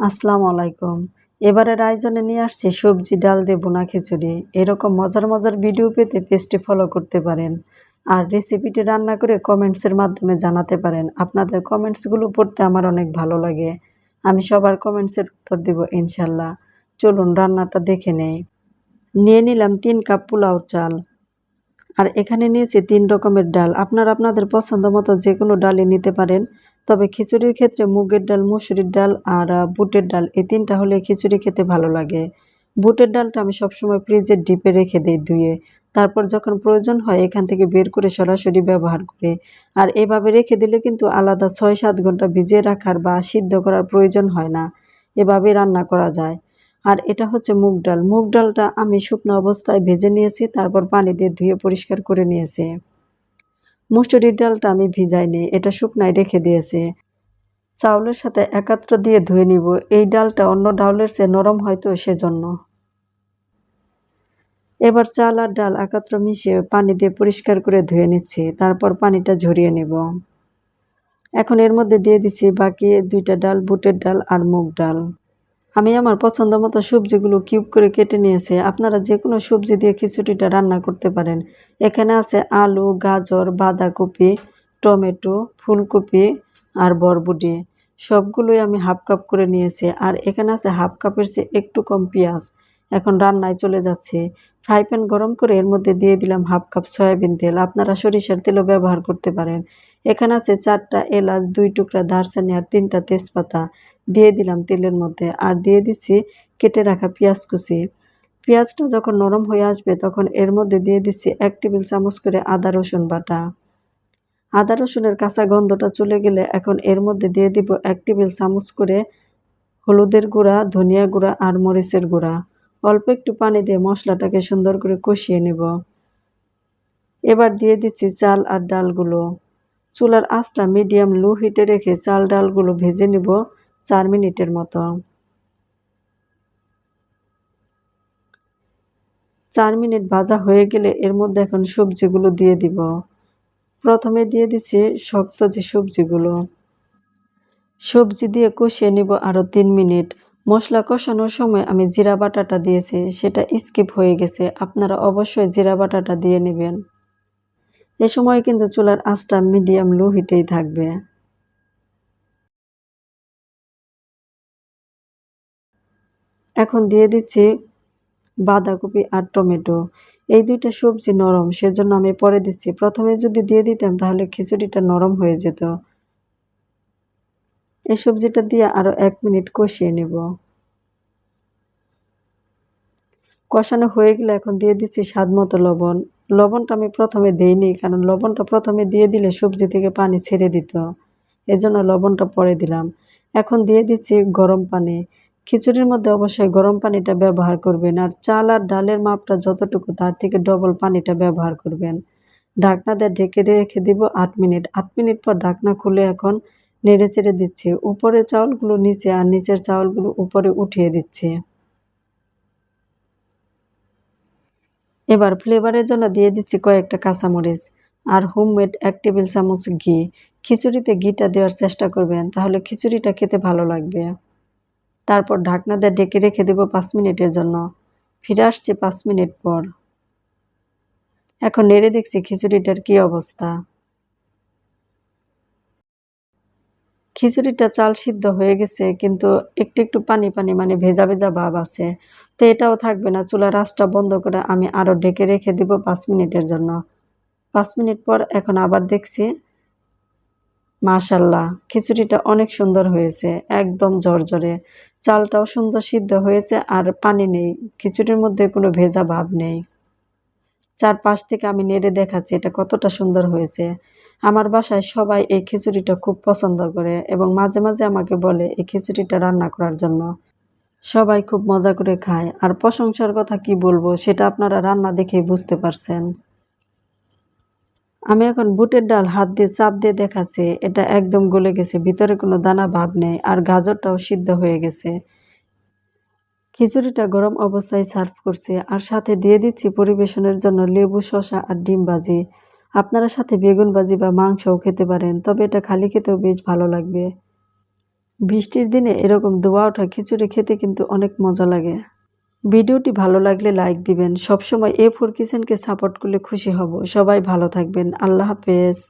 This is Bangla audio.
আসসালামু আলাইকুম। এবারের আয়োজনে নিয়ে আসছি সবজি, ডাল দিয়ে বোনা খিচুড়ি। এরকম মজার মজার ভিডিও পেতে পেজটি ফলো করতে পারেন। আর রেসিপিটি রান্না করে কমেন্টসের মাধ্যমে জানাতে পারেন। আপনাদের কমেন্টসগুলো পড়তে আমার অনেক ভালো লাগে। আমি সবার কমেন্টসের উত্তর দেব ইনশাল্লাহ। চলুন রান্নাটা দেখে নেই। নিয়ে নিলাম তিন কাপ পোলাও চাল। আর এখানে নিয়েছি তিন রকমের ডাল। আপনারা আপনাদের পছন্দ মতো যে কোনো ডালই নিতে পারেন। তবে খিচুড়ির ক্ষেত্রে মুগের ডাল, মুসুরির ডাল আর বুটের ডাল এই তিনটা হলে খিচুড়ি খেতে ভালো লাগে। বুটের ডালটা আমি সবসময় ফ্রিজের ডিপে রেখে দিই ধুয়ে। তারপর যখন প্রয়োজন হয় এখান থেকে বের করে সরাসরি ব্যবহার করে। আর এভাবে রেখে দিলে কিন্তু আলাদা ছয় সাত ঘণ্টা ভিজিয়ে রাখার বা সিদ্ধ করার প্রয়োজন হয় না। এভাবে রান্না করা যায়। আর এটা হচ্ছে মুগ ডাল। মুগ ডালটা আমি শুকনো অবস্থায় ভেজে নিয়েছি, তারপর পানি দিয়ে ধুয়ে পরিষ্কার করে নিয়েছি। মুসুরির ডালটা আমি ভিজাইনি, এটা শুকনায় রেখে দিয়েছি। চাউলের সাথে একাত্র দিয়ে ধুয়ে নিব, এই ডালটা অন্য ডাউলের চেয়ে নরম হয়তো সেজন্য। এবার চাল আর ডাল একাত্র মিশিয়ে পানি দিয়ে পরিষ্কার করে ধুয়ে নিচ্ছি, তারপর পানিটা ঝরিয়ে নেব। এখন এর মধ্যে দিয়ে দিচ্ছি বাকি দুইটা ডাল, বুটের ডাল আর মুগ ডাল। আমি আমার পছন্দ মতো সবজিগুলো কিউব করে কেটে নিয়েছি। আপনারা যে কোনো সবজি দিয়ে খিচুড়িটা রান্না করতে পারেন। এখানে আছে আলু, গাজর, বাঁধাকপি, টমেটো, ফুলকপি আর বরবটি। সবগুলোই আমি হাফ কাপ করে নিয়েছি। আর এখানে আছে হাফ কাপের চেয়ে একটু কম পেঁয়াজ। এখন রান্নায় চলে যাচ্ছে। ফ্রাই প্যান গরম করে এর মধ্যে দিয়ে দিলাম হাফ কাপ সয়াবিন তেল। আপনারা সরিষার তেলও ব্যবহার করতে পারেন। এখানে আছে চারটা এলাচ, দুই টুকরা দারচানি আর তিনটা তেজপাতা। দিয়ে দিলাম তেলের মধ্যে আর দিয়ে দিচ্ছি কেটে রাখা পেঁয়াজ কুচি। পেঁয়াজটা যখন নরম হয়ে আসবে তখন এর মধ্যে দিয়ে দিচ্ছি এক টেবিল চামচ করে আদা রসুন বাটা। আদা রসুনের কাঁচা গন্ধটা চলে গেলে এখন এর মধ্যে দিয়ে দিব এক টেবিল চামচ করে হলুদের গুঁড়া, ধনিয়া গুঁড়া আর মরিচের গুঁড়া। অল্প একটু পানি দিয়ে মশলাটাকে সুন্দর করে কষিয়ে নেব। এবার দিয়ে দিচ্ছি চাল আর ডালগুলো। চুলার আঁচটা মিডিয়াম লো হিটে রেখে চাল ডালগুলো ভেজে নেব। চার মিনিটের মতো। চার মিনিট ভাজা হয়ে গেলে এর মধ্যে এখন সবজিগুলো দিয়ে দিব। প্রথমে দিয়ে দিচ্ছি শক্ত যে সবজিগুলো। সবজি দিয়ে কষিয়ে নিব আরও তিন মিনিট। মশলা কষানোর সময় আমি জিরা বাটাটা দিয়েছি, সেটা স্কিপ হয়ে গেছে। আপনারা অবশ্যই জিরা বাটাটা দিয়ে নেবেন। এ সময় কিন্তু চুলার আঁচটা মিডিয়াম লো হিটেই থাকবে। এখন দিয়ে দিচ্ছি বাঁধাকপি আর টমেটো। এই দুইটা সবজি নরম, সেজন্য আমি পরে দিচ্ছি। প্রথমে যদি দিয়ে দিতাম, তাহলে খিচুড়িটা নরম হয়ে যেত। এই সবজিটা দিয়ে আরও এক মিনিট কষিয়ে নেব। কষানো হয়ে গেলে এখন দিয়ে দিচ্ছি স্বাদ মতো লবণ। লবণটা আমি প্রথমে দিইনি, কারণ লবণটা প্রথমে দিয়ে দিলে সবজি থেকে পানি ছেড়ে দিত। এজন্য লবণটা পরে দিলাম। এখন দিয়ে দিচ্ছি গরম পানি। খিচুড়ির মধ্যে অবশ্যই গরম পানিটা ব্যবহার করবেন আর চাল আর ডালের মাপটা যতটুকু তার থেকে ডবল পানিটা ব্যবহার করবেন। ঢাকনা দিয়ে ঢেকে রেখে দিব আট মিনিট। আট মিনিট পর ঢাকনা খুলে এখন নেড়ে চেড়ে দিচ্ছি। উপরের চাউলগুলো নিচে আর নিচের চাউলগুলো উপরে উঠিয়ে দিচ্ছি। এবার ফ্লেভারের জন্য দিয়ে দিচ্ছি কয়েকটা কাঁচামরিচ আর হোমমেড এক টেবিল চামচ ঘি। খিচুড়িতে ঘিটা দেওয়ার চেষ্টা করবেন, তাহলে খিচুড়িটা খেতে ভালো লাগবে। তারপর ঢাকনা দিয়ে ডেকে রেখে দেবো পাঁচ মিনিটের জন্য। ফিরে আসছে পাঁচ মিনিট পর। এখন নেড়ে দেখছি খিচুড়িটার কি অবস্থা। খিচুড়িটা চাল সিদ্ধ হয়ে গেছে, কিন্তু একটু একটু পানি পানি মানে ভেজা ভেজা ভাব আছে। তো এটাও থাকবে না চুলা আঁচটা বন্ধ করে আমি আরও ডেকে রেখে দিব পাঁচ মিনিটের জন্য। পাঁচ মিনিট পর এখন আবার দেখছি মাশাল্লাহ, খিচুড়িটা অনেক সুন্দর হয়েছে, একদম ঝরঝরে। চালটাও সুন্দর সিদ্ধ হয়েছে আর পানি নেই, খিচুড়ির মধ্যে কোনো ভেজা ভাব নেই। চারপাশ থেকে আমি নেড়ে দেখাচ্ছি এটা কতটা সুন্দর হয়েছে। আমার বাসায় সবাই এই খিচুড়িটা খুব পছন্দ করে এবং মাঝে মাঝে আমাকে বলে এই খিচুড়িটা রান্না করার জন্য। সবাই খুব মজা করে খায়, আর প্রশংসার কথা কি বলব সেটা আপনারা রান্না দেখেই বুঝতে পারছেন। আমি এখন বুটের ডাল হাত দিয়ে চাপ দিয়ে দেখাচ্ছি। এটা একদম গলে গেছে, ভিতরে কোনো দানা ভাব নেই, আর গাজরটাও সিদ্ধ হয়ে গেছে। খিচুড়িটা গরম অবস্থায় সার্ভ করছি, আর সাথে দিয়ে দিচ্ছি পরিবেশনের জন্য লেবু, শসা আর ডিম ভাজি। আপনারা সাথে বেগুন ভাজি বা মাংসও খেতে পারেন, তবে এটা খালি খেতেও বেশ ভালো লাগবে। বৃষ্টির দিনে এরকম দোয়া ওঠা খিচুড়ি খেতে কিন্তু অনেক মজা লাগে। ভিডিওটি ভালো লাগলে লাইক দিবেন। সবসময় এ ফোর কিচেনকে সাপোর্ট করলে খুশি হব। সবাই ভালো থাকবেন। আল্লাহ হাফেজ।